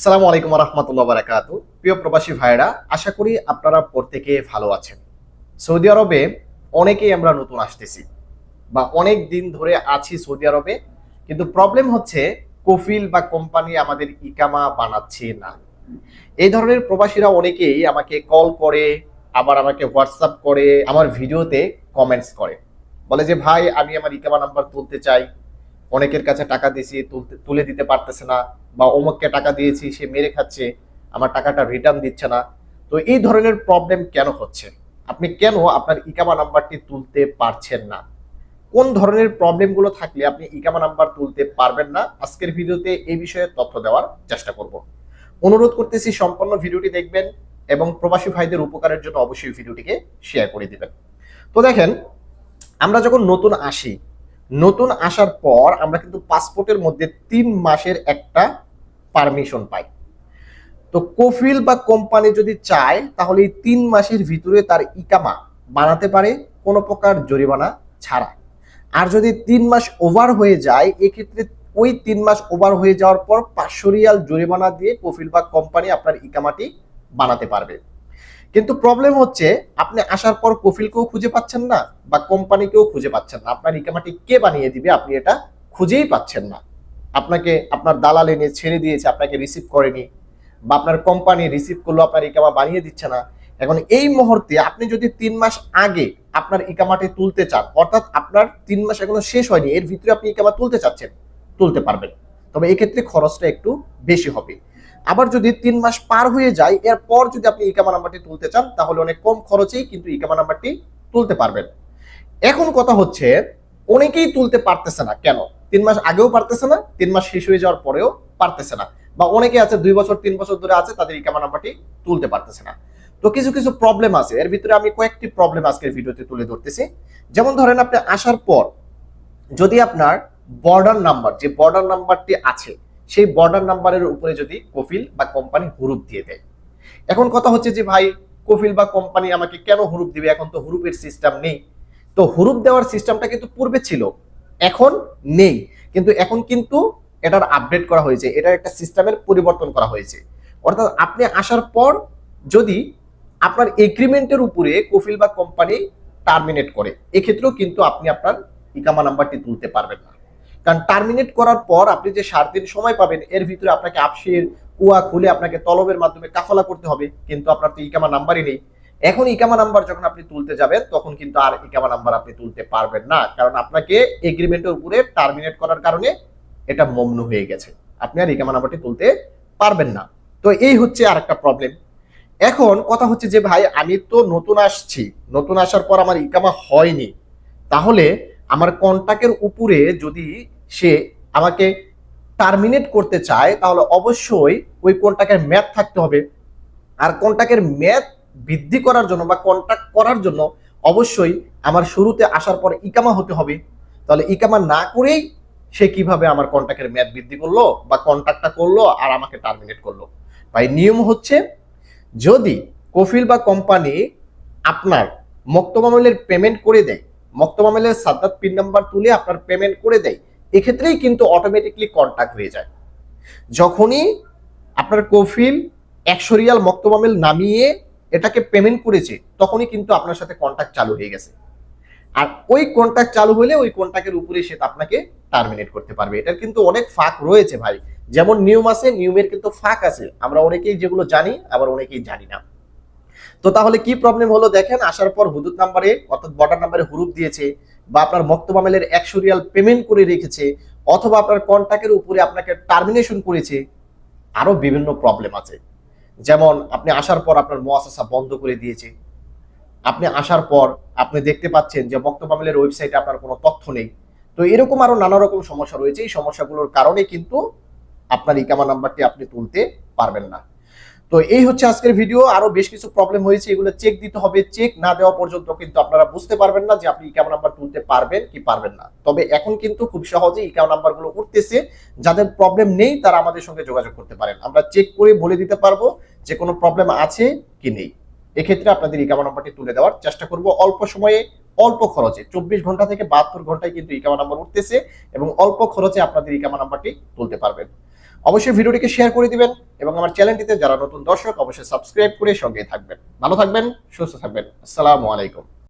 আসসালামু আলাইকুম রহমতুল্লাহ বারাকাত প্রিয় প্রবাসী ভাইরা আশা করি আপনারা প্রত্যেকে ভালো আছেন। সৌদি আরবে অনেকেই আমরা নতুন আসতেছি বা অনেক দিন ধরে আছি সৌদি আরবে, কিন্তু প্রবলেম হচ্ছে কফিল বা কোম্পানি আমাদের ইকামা বানাচ্ছে না। এই ধরনের প্রবাসীরা অনেকেই আমাকে কল করে, আবার আমাকে হোয়াটসঅ্যাপ করে, আমার ভিডিওতে কমেন্টস করে। বলে যে, ভাই, আমি আমার ইকামা নাম্বার তুলতে চাই। অনেকের কাছে টাকা দিয়েছি, তুলতে, তুলে দিতে পারতেছে না। বা অমুককে টাকা দিয়েছি, সে মেরে খাচ্ছে, আমার টাকাটা রিটার্ন দিচ্ছে না। তো এই ধরনের প্রবলেম কেন হচ্ছে? আপনি কেন আপনার ইকামা নাম্বারটি তুলতে পারছেন না? কোন ধরনের প্রবলেমগুলো থাকলে আপনি ইকামা নাম্বার তুলতে পারবেন না? আজকের ভিডিওতে এই বিষয়ে তথ্য দেওয়ার চেষ্টা করব। অনুরোধ করতেছি সম্পূর্ণ ভিডিওটি দেখবেন এবং প্রবাসী ভাইদের উপকারের জন্য অবশ্যই ভিডিওটিকে শেয়ার করে দিবেন। তো দেখেন, আমরা যখন নতুন আসি নতুন আসার পর আমরা কিন্তু পাসপোর্টের মধ্যে তিন মাসের একটা পারমিশন পাই। তো কোফিল বা কোম্পানি যদি চায়, তাহলে এই তিন মাসের ভিতরে তার ইকামা বানাতে পারে, কোনো প্রকার জরিমানা ছাড়া। আর যদি তিন মাস ওভার হয়ে যায়, এক্ষেত্রে ওই তিন মাস ওভার হয়ে যাওয়ার পর পাঁচশো রিয়াল জরিমানা দিয়ে কোফিল বা কোম্পানি আপনার ইকামাটি বানাতে পারবে। কিন্তু প্রবলেম হচ্ছে, আপনি আসার পর কফিলকেও খুঁজে পাচ্ছেন না বা কোম্পানিকেও খুঁজে পাচ্ছেন না। আপনার ইকামাটি কে বানিয়ে দিবে আপনি এটা খুঁজেই পাচ্ছেন না। আপনাকে, আপনার দালাল এনে ছেড়ে দিয়েছে, আপনাকে রিসিভ করেনি বা আপনার কোম্পানি রিসিভ করল, আপনার ইকামা বানিয়ে দিচ্ছে না। এখন এই মুহূর্তে আপনি যদি তিন মাস আগে আপনার ইকামাটি তুলতে চান, অর্থাৎ আপনার তিন মাস এখনও শেষ হয়নি, এর ভিতরে আপনি ইকামা তুলতে চাচ্ছেন, তুলতে পারবেন। তবে এক্ষেত্রে খরচটা একটু বেশি হবে। আবার যদি তিন মাস পার হয়ে যায়, এরপর যদি আপনি ইকামা নাম্বারটি তুলতে চান, তাহলে অনেক কম খরচেই কিন্তু ইকামা নাম্বারটি তুলতে পারবেন। এখন কথা হচ্ছে, অনেকেই তুলতে পারতেছে না। কেন? তিন মাস আগেও পারতেছে না, তিন মাস শেষ হয়ে যাওয়ার পরেও পারতেছে না। বা অনেকে আছে, দুই বছর, তিন বছর ধরে আছে, তাদের ইকামা নাম্বারটি তুলতে পারতেছে না। তো কিছু কিছু প্রবলেম আছে। এর ভিতরে আমি কয়েকটি প্রবলেম আজকের ভিডিওতে তুলে ধরতেছি। যেমন ধরেন আপনি আসার পর যদি আপনার বর্ডার নাম্বার যে বর্ডার নাম্বারটি আছে সেই বর্ডার নাম্বারের উপরে যদি কফিল বা কোম্পানি হুরুপ দিয়ে দেয়। এখন কথা হচ্ছে যে, ভাই, কফিল বা কোম্পানি আমাকে কেন হুরুপ দিবে? এখন তো হুরুপের সিস্টেম নেই। তো হুরুপ দেওয়ার সিস্টেমটা কিন্তু পূর্বে ছিল, এখন নেই। কিন্তু এখন কিন্তু এটার আপডেট করা হয়েছে, এটার একটা সিস্টেমের পরিবর্তন করা হয়েছে। অর্থাৎ আপনি আসার পর যদি আপনার এগ্রিমেন্টের উপরে কফিল বা কোম্পানি টার্মিনেট করে, এক্ষেত্রেও কিন্তু আপনি আপনার ইকামা নাম্বারটি তুলতে পারবেন না। কারণ টার্মিনেট করার পর আপনি যে সাত দিন সময় পাবেন, এর ভিতরে আপনাকে আপসির কুয়া খুলে আপনাকে তলবের মাধ্যমে কাফালা করতে হবে, কিন্তু আপনার তো ইকামা নাম্বারই নেই। এখন ইকামা নাম্বার যখন আপনি তুলতে যাবেন, তখন কিন্তু আর ইকামা নাম্বার আপনি তুলতে পারবেন না, কারণ আপনাকে এগ্রিমেন্টের উপরে টার্মিনেট করার কারণে এটা মমনু হয়ে গেছে। আপনি আর ইকামা নাম্বারটি তুলতে পারবেন না। তো এই হচ্ছে আর একটা প্রবলেম এখন কথা হচ্ছে যে, ভাই, আমি তো নতুন আসছি, নতুন আসার পর আমার ইকামা হয়নি। তাহলে আমার কন্টাক্টের উপরে যদি সে আমাকে টার্মিনেট করতে চায়, তাহলে অবশ্যই ওই কন্টাক্টের ম্যাথ থাকতে হবে। আর কন্টাক্টের ম্যাথ বৃদ্ধি করার জন্য বা কন্ট্যাক্ট করার জন্য অবশ্যই আমার শুরুতে আসার পর ইকামা হতে হবে। তাহলে ইকামা না করেই সে কীভাবে আমার কন্ট্যাক্টের ম্যাথ বৃদ্ধি করল বা কন্ট্যাক্টটা করল আর আমাকে টার্মিনেট করল। তাই নিয়ম হচ্ছে, যদি কফিল বা কোম্পানি আপনার মক্তমামেলের পেমেন্ট করে দেয় মক্তমামেলের সাদ্দাত পিন নাম্বার তুলে আপনার পেমেন্ট করে দেয়, এক্ষেত্রেই কিন্তু অটোমেটিকলি কন্ট্যাক্ট হয়ে যায়। যখনই আপনার কফিল একশো রিয়াল মক্তমামেল নামিয়ে এটাকে পেমেন্ট করেছে, তখনই কিন্তু আপনার সাথে কন্ট্যাক্ট চালু হয়ে গেছে। আর ওই কন্ট্যাক্ট চালু হলে ওই কন্ট্যাক্টের উপরে সে আপনাকে টার্মিনেট করতে পারবে। এটার কিন্তু অনেক ফাঁক রয়েছে ভাই। যেমন নিয়ম আছে নিয়মের কিন্তু ফাঁক আছে। আমরা অনেকেই যেগুলো জানি, আবার অনেকেই জানি না। তো তাহলে কি প্রবলেম হলো দেখেন? আসার পর হুদুদ নাম্বারে, অর্থাৎ বর্ডার নাম্বারে হুরুপ দিয়েছে বা আপনার মক্তবামেলের একশো রিয়াল পেমেন্ট করে রেখেছে অথবা আপনার কন্ট্যাক্টের উপরে আপনাকে টার্মিনেশন করেছে, আরও বিভিন্ন প্রবলেম আছে। যেমন আপনি আসার পর আপনার মোয়াসাসা বন্ধ করে দিয়েছে। আপনি আসার পর আপনি দেখতে পাচ্ছেন যে মক্তবামেলের ওয়েবসাইটে আপনার কোনো তথ্য নেই। তো এরকম আরও নানা রকম সমস্যা রয়েছে। এই সমস্যাগুলোর কারণে কিন্তু আপনার ইকামা নাম্বারটি আপনি তুলতে পারবেন না। তো এই হচ্ছে আজকের ভিডিও আরও বেশ কিছু প্রবলেম হয়েছে, এগুলো চেক দিতে হবে। চেক না দেওয়া পর্যন্ত কিন্তু আপনারা বুঝতে পারবেন না যে আপনি ইকামা নাম্বার তুলতে পারবেন কি পারবেন না। তবে এখন কিন্তু খুব সহজে নাম্বারগুলো উঠতেছে। যাদের প্রবলেম নেই, তারা আমাদের সঙ্গে যোগাযোগ করতে পারেন। আমরা চেক করে বলে দিতে পারব যে কোনো প্রবলেম আছে কি নেই। এক্ষেত্রে আপনাদের ইকামা নাম্বারটি তুলে দেওয়ার চেষ্টা করব। অল্প সময়ে, অল্প খরচে, চব্বিশ ঘণ্টা থেকে বাহাত্তর ঘন্টায় কিন্তু ইকামা নাম্বার উঠতেছে এবং অল্প খরচে আপনাদের ইকামা নাম্বারটি তুলতে পারবেন। অবশ্যই ভিডিওটিকে শেয়ার করে দিবেন এবং আমার চ্যানেলটিতে যারা নতুন দর্শক, অবশ্যই সাবস্ক্রাইব করে সঙ্গে থাকবেন। ভালো থাকবেন, সুস্থ থাকবেন। আসসালামু আলাইকুম।